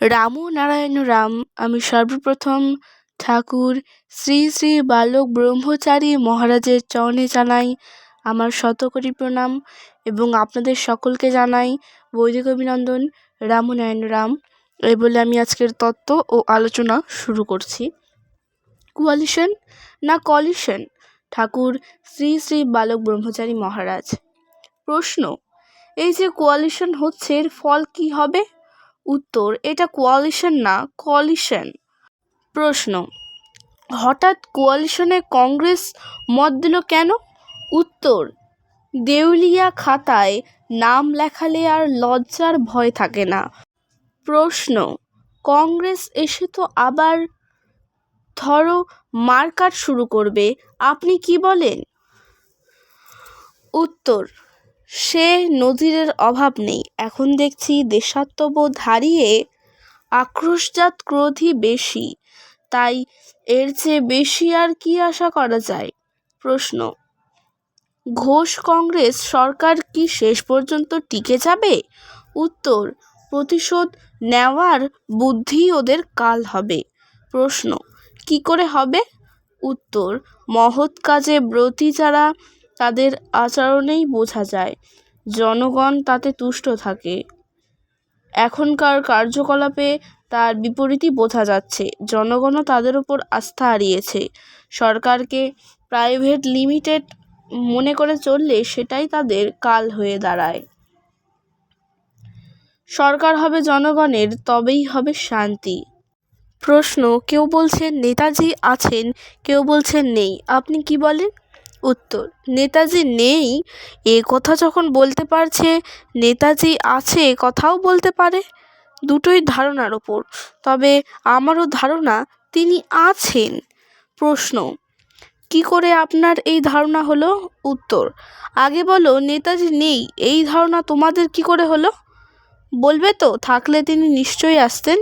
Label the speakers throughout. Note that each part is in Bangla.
Speaker 1: রামো, নারায়ণ, রাম। আমি সর্বপ্রথম ঠাকুর, শ্রী শ্রী বালক ব্রহ্মচারী মহারাজের চরণে জানাই আমার শতকোটি প্রণাম এবং আপনাদের সকলকে জানাই বৈদিক অভিনন্দন, রামো, নারায়ণ, রাম। এই বলে আমি আজকের তত্ত্ব ও আলোচনা শুরু করছি। কোয়ালিশন না কলিশন? ঠাকুর, শ্রী শ্রী বালক ব্রহ্মচারী মহারাজ। প্রশ্ন, এই যে কোয়ালিশন হচ্ছে, এর ফল কি হবে? উত্তর, এটা কোয়ালিশন না কলিশন প্রশ্ন, হঠাৎ কোয়ালিশনে কংগ্রেস মত দিল কেন? উত্তর, দেউলিয়া খাতায় নাম লেখালে আর লজ্জার ভয় থাকে না। প্রশ্ন, কংগ্রেস এসে তো আবার ধরো মারকাট শুরু করবে, আপনি কি বলেন? উত্তর সে নজিরের অভাব নেই। এখন দেখছি দেশাত্মবোধ হারিয়ে আক্রোশজাত ক্রোধই বেশি। তাই এর চেয়ে বেশি আর কি আশা করা যায়? প্রশ্ন। ঘোষ কংগ্রেস সরকার কি শেষ পর্যন্ত টিকে যাবে? উত্তর, প্রতিশোধ নেওয়ার বুদ্ধি ওদের কাল হবে। প্রশ্ন, কি করে হবে? উত্তর, মহৎ কাজে ব্রতী যারা তাদের আচরণেই বোঝা যায়। জনগণ তাতে তুষ্ট থাকে। এখনকার কার্যকলাপে তার বিপরীতই বোঝা যাচ্ছে। জনগণও তাদের ওপর আস্থা হারিয়েছে। সরকারকে প্রাইভেট লিমিটেড মনে করে চললে সেটাই তাদের কাল হয়ে দাঁড়ায়। সরকার হবে জনগণের, তবেই হবে শান্তি। প্রশ্ন, কেউ বলছেন নেতাজি আছেন, কেউ বলছেন নেই। আপনি কি বলেন? উত্তর, নেতাজি নেই, এ কথা যখন বলতে পারছে, নেতাজি আছে, এ কথাও বলতে পারে। দুটোই ধারণার ওপর, তবে আমারও ধারণা তিনি আছেন। প্রশ্ন, কি করে আপনার এই ধারণা হলো? উত্তর, আগে বলো, নেতাজি নেই, এই ধারণা তোমাদের কি করে হলো? বলবে তো, থাকলে তিনি নিশ্চয়ই আসতেন।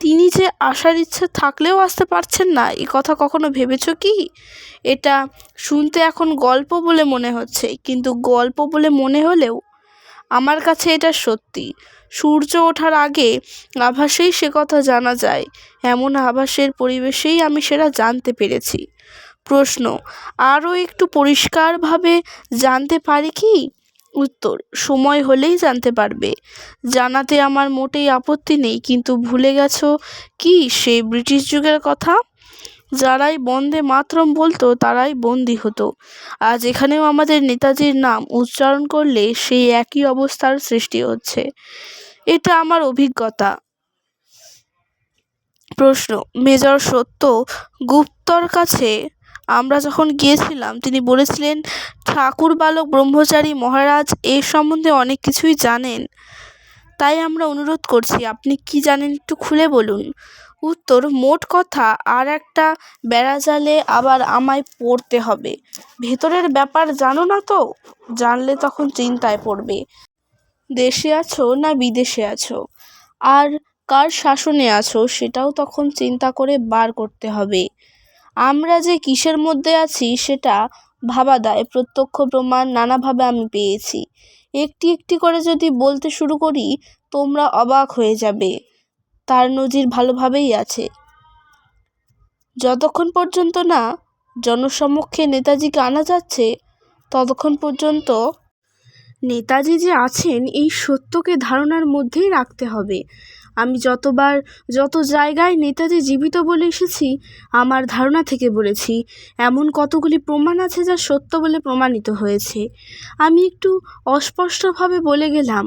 Speaker 1: তিনি যে আসার ইচ্ছে থাকলেও আসতে পারছেন না, এ কথা কখনো ভেবেছো কি? এটা শুনতে এখন গল্প বলে মনে হচ্ছে, কিন্তু গল্প বলে মনে হলেও আমার কাছে এটা সত্যি। সূর্য ওঠার আগে আভাসেই সে কথা জানা যায়, এমন আভাসের পরিবেশেই আমি সেটা জানতে পেরেছি। প্রশ্ন, আরও একটু পরিষ্কারভাবে জানতে পারি কি? উত্তর, সময় হলেই জানতে পারবে। জানাতে আমার মোটেই আপত্তি নেই, কিন্তু ভুলে গেছো কি সেই ব্রিটিশ যুগের কথা? যারাই বন্দে মাতরম বলতো, তারাই বন্দি হতো। আজ এখানেও আমাদের নেতাজির নাম উচ্চারণ করলে সেই একই অবস্থার সৃষ্টি হচ্ছে। এটা আমার অভিজ্ঞতা। প্রশ্ন, মেজর সত্য গুপ্তর কাছে আমরা যখন গিয়েছিলাম, তিনি বলেছিলেন, ঠাকুর, বালক, ব্রহ্মচারী, মহারাজ, এ সম্বন্ধে অনেক কিছুই জানেন। তাই আমরা অনুরোধ করছি, আপনি কি জানেন একটু খুলে বলুন। উত্তর, মোট কথা, আর একটা বেড়া বেড়াজালে আবার আমায় পড়তে হবে। ভেতরের ব্যাপার জানো না তো? জানলে তখন চিন্তায় পড়বে। দেশে আছো না বিদেশে আছো? আর কার শাসনে আছো, সেটাও তখন চিন্তা করে বার করতে হবে। আমরা যে কিসের মধ্যে আছি সেটা ভাবা দায়। প্রত্যক্ষ প্রমাণ নানাভাবে আমি পেয়েছি। একটি একটি করে যদি বলতে শুরু করি, তোমরা অবাক হয়ে যাবে। তার নজির ভালোভাবেই আছে। যতক্ষণ পর্যন্ত না জনসমক্ষে নেতাজিকে আনা যাচ্ছে, ততক্ষণ পর্যন্ত নেতাজি যে আছেন, এই সত্যকে ধারণার মধ্যেই রাখতে হবে। আমি যতবার, যত জায়গায় নেতাজি জীবিত বলে এসেছি, আমার ধারণা থেকে বলেছি, এমন কতগুলি প্রমাণ আছে যা সত্য বলে প্রমাণিত হয়েছে। আমি একটু অস্পষ্টভাবে বলে গেলাম,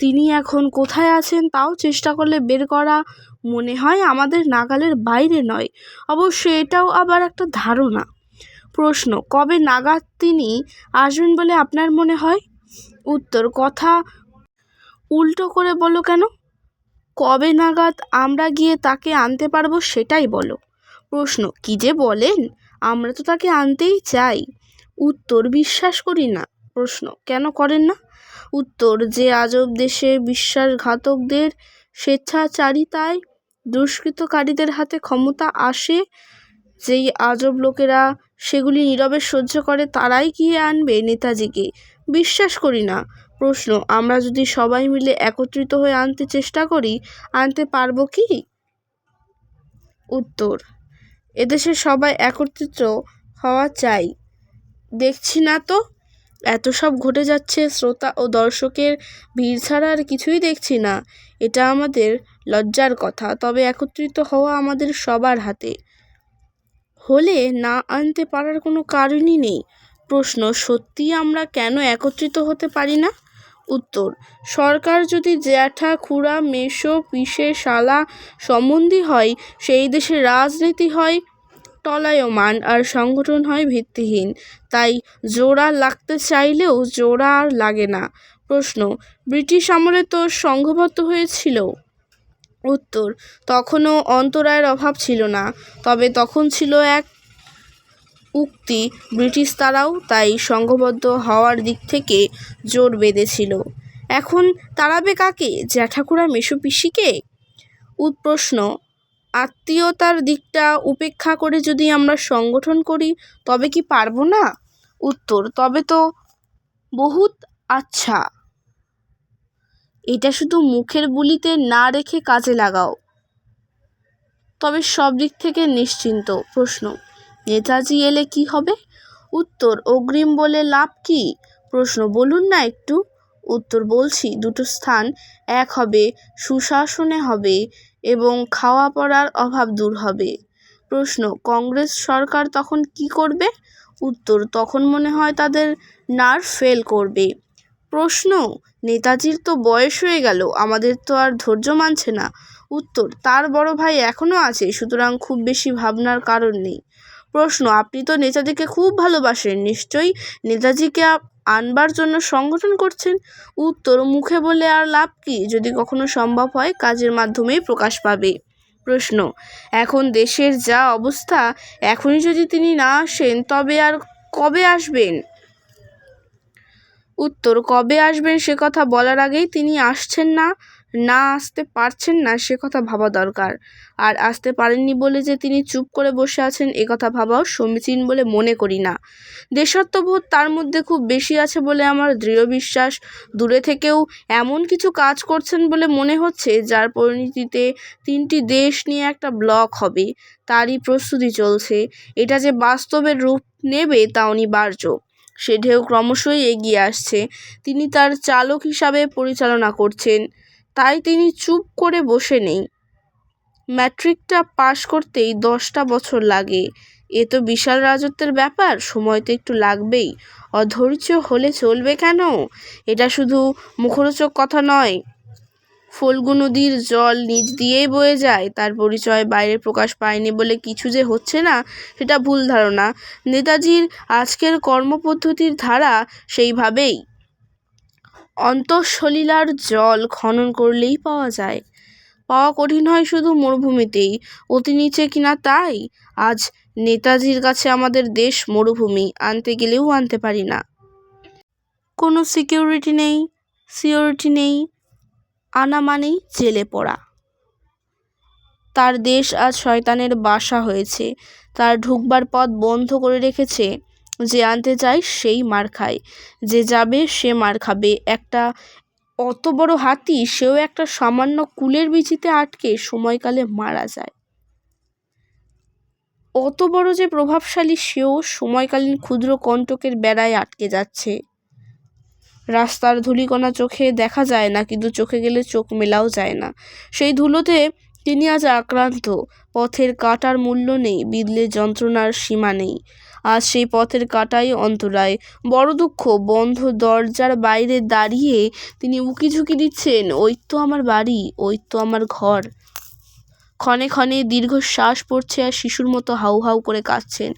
Speaker 1: তিনি এখন কোথায় আছেন তাও চেষ্টা করলে বের করা মনে হয় আমাদের নাগালের বাইরে নয়। অবশ্য এটাও আবার একটা ধারণা। প্রশ্ন, কবে নাগাদ তিনি আসবেন বলে আপনার মনে হয়? উত্তর, কথা উল্টো করে বলো কেন? কবে নাগাদ আমরা গিয়ে তাকে আনতে পারব সেটাই বলো। প্রশ্ন, কী যে বলেন? আমরা তো তাকে আনতেই চাই। উত্তর, বিশ্বাস করি না। প্রশ্ন, কেন করেন না? উত্তর, যে আজব দেশে বিশ্বাসঘাতকদের স্বেচ্ছাচারিতায় দুষ্কৃতকারীদের হাতে ক্ষমতা আসে, যেই আজব লোকেরা সেগুলি নীরবে সহ্য করে, তারাই গিয়ে আনবে নেতাজিকে। বিশ্বাস করি না। প্রশ্ন, আমরা যদি সবাই মিলে একত্রিত হয়ে আনতে চেষ্টা করি, আনতে পারব কি? উত্তর এদেশে সবাই একত্রিত হওয়া চাই। দেখছি না তো, এত সব ঘটে যাচ্ছে, শ্রোতা ও দর্শকের ভিড় ছাড়া আর কিছুই দেখছি না। এটা আমাদের লজ্জার কথা, তবে একত্রিত হওয়া আমাদের সবার হাতে। হলে না আনতে পারার কোনো কারণই নেই। প্রশ্ন, সত্যিই আমরা কেন একত্রিত হতে পারি না? উত্তর, সরকার যদি জ্যাঠা, খুড়া, মেসো, পিসে, শালা সম্বন্ধী হয়, সেই দেশে রাজনীতি হয়, টলায়মান আর সংগঠন হয় ভিত্তিহীন। তাই জোড়া লাগতে চাইলেও জোড়া আর লাগে না। প্রশ্ন, ব্রিটিশ আমলে তো সংঘবদ্ধ হয়েছিল? উত্তর, তখনও অন্তরায়ের অভাব ছিল না, তবে তখন ছিল এক উক্তি ব্রিটিশ তারাও তাই সংঘবদ্ধ হওয়ার দিক থেকে জোর বেঁধেছিল। এখন তাড়াবে কাকে? জ্যাঠাকুরা মেসো পিসিকে উৎপ্রশ্ন, আত্মীয়তার দিকটা উপেক্ষা করে যদি আমরা সংগঠন করি, তবে কি পারব না? উত্তর, তবে তো বহুত আচ্ছা। এটা শুধু মুখের বুলিতে না রেখে কাজে লাগাও। তবে সব দিক থেকে নিশ্চিন্ত, প্রশ্ন। নেতাজি এলে কি হবে? উত্তর, অগ্রিম বলে লাভ কি? প্রশ্ন, বলুন না একটু। উত্তর, বলছি, দুটো স্থান এক হবে, সুশাসনে হবে এবং খাওয়া পড়ার অভাব দূর হবে। প্রশ্ন, কংগ্রেস সরকার তখন কি করবে? উত্তর, তখন মনে হয় তাদের নার্ভ ফেল করবে। প্রশ্ন, নেতাজির তো বয়স হয়ে গেল, আমাদের তো আর ধৈর্য মানছে না। উত্তর, তার বড় ভাই এখনও আছে, সুতরাং খুব বেশি ভাবনার কারণ নেই। প্রশ্ন, আপনি তো নেতাজিকে খুব ভালোবাসেন, নিশ্চয়ই নেতাজিকে আনবার জন্য সংগঠন করছেন? উত্তর, মুখে বলে আর লাভ কি? যদি কখনো সম্ভব হয়, কাজের মাধ্যমেই প্রকাশ পাবে। প্রশ্ন, এখন দেশের যা অবস্থা, এখনই যদি তিনি না আসেন, তবে আর কবে আসবেন? উত্তর, কবে আসবেন সে কথা বলার আগেই তিনি আসছেন না। না আসতে পারছেন না, সে কথা ভাবা দরকার। আর আসতে পারেননি বলে যে তিনি চুপ করে বসে আছেন, এ কথা ভাবাও সমীচীন বলে মনে করি না। দেশাত্মবোধ তার মধ্যে খুব বেশি আছে বলে আমার দৃঢ় বিশ্বাস। দূরে থেকেও এমন কিছু কাজ করছেন বলে মনে হচ্ছে, যার পরিণতিতে তিনটি দেশ নিয়ে একটা ব্লক হবে। তারই প্রস্তুতি চলছে। এটা যে বাস্তবের রূপ নেবে তা অনিবার্য। সে ঢেউ ক্রমশই এগিয়ে আসছে। তিনি তার চালক হিসাবে পরিচালনা করছেন। তাই তিনি চুপ করে বসে নেই। ম্যাট্রিকটা পাশ করতেই দশটা বছর লাগে। এ তো বিশাল রাজত্বের ব্যাপার, সময় তো একটু লাগবেই। অধৈর্য হলে চলবে কেন? এটা শুধু মুখরোচক কথা নয়। ফল্গু নদীর জল নিচ দিয়েই বয়ে যায়, তার পরিচয় বাইরে প্রকাশ পায়নি বলে কিছু যে হচ্ছে না, সেটা ভুল ধারণা। নেতাজির আজকের কর্মপদ্ধতির ধারা সেইভাবেই। অন্তঃসলিলার জল খনন করলেই পাওয়া যায়। পাওয়া কঠিন হয় শুধু মরুভূমিতেই। অতি নিচে কিনা তাই? আজ নেতাজির কাছে আমাদের দেশ মরুভূমি, আনতে গেলেও আনতে পারি না। কোনো সিকিউরিটি নেই, সিওরিটি নেই, আনা মানেই জেলে পড়া। তার দেশ আজ শয়তানের বাসা হয়েছে। তার ঢুকবার পথ বন্ধ করে রেখেছে। যে আনতে চায় সেই মার খায়। যে যাবে সে মার খাবে। একটা অত বড় হাতি, সেও একটা সামান্য কুলের বিচিতে আটকে সময়কালে মারা যায়। অত বড় যে প্রভাবশালী সেও সময়কালীন ক্ষুদ্র কণ্টকের বেড়ায় আটকে যাচ্ছে। রাস্তার ধূলিকণা চোখে দেখা যায় না, কিন্তু চোখে গেলে চোখ মেলাও যায় না। সেই ধুলোতে তিনি আজ আক্রান্ত। পথের কাটার মূল্য নেই, বিদলে যন্ত্রণার সীমা নেই। আজ সেই পথের কাটাই অন্তরায়। বড় দুঃখ, বন্ধ দরজার বাইরে দাঁড়িয়ে তিনি উকি ঝুঁকি দিচ্ছেন, ওই তো আমার বাড়ি, ওই তো আমার ঘর। ক্ষণে ক্ষণে দীর্ঘশ্বাস পড়ছে আর শিশুর মতো হাউ হাউ করে কাঁদছেন।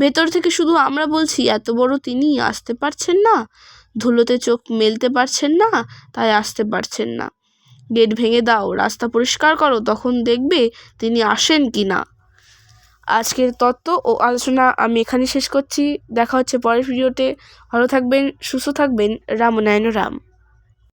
Speaker 1: ভেতর থেকে শুধু আমরা বলছি, এত বড় তিনি আসতে পারছেন না? ধুলোতে চোখ মেলতে পারছেন না, তাই আসতে পারছেন না। গেট ভেঙে দাও, রাস্তা পরিষ্কার করো, তখন দেখবে তিনি আসেন কি না। আজকের তত্ত্ব ও আলোচনা আমি এখানে শেষ করছি। দেখা হচ্ছে পরের ভিডিওতে। ভালো থাকবেন, সুস্থ থাকবেন। রামনায়ণ রাম।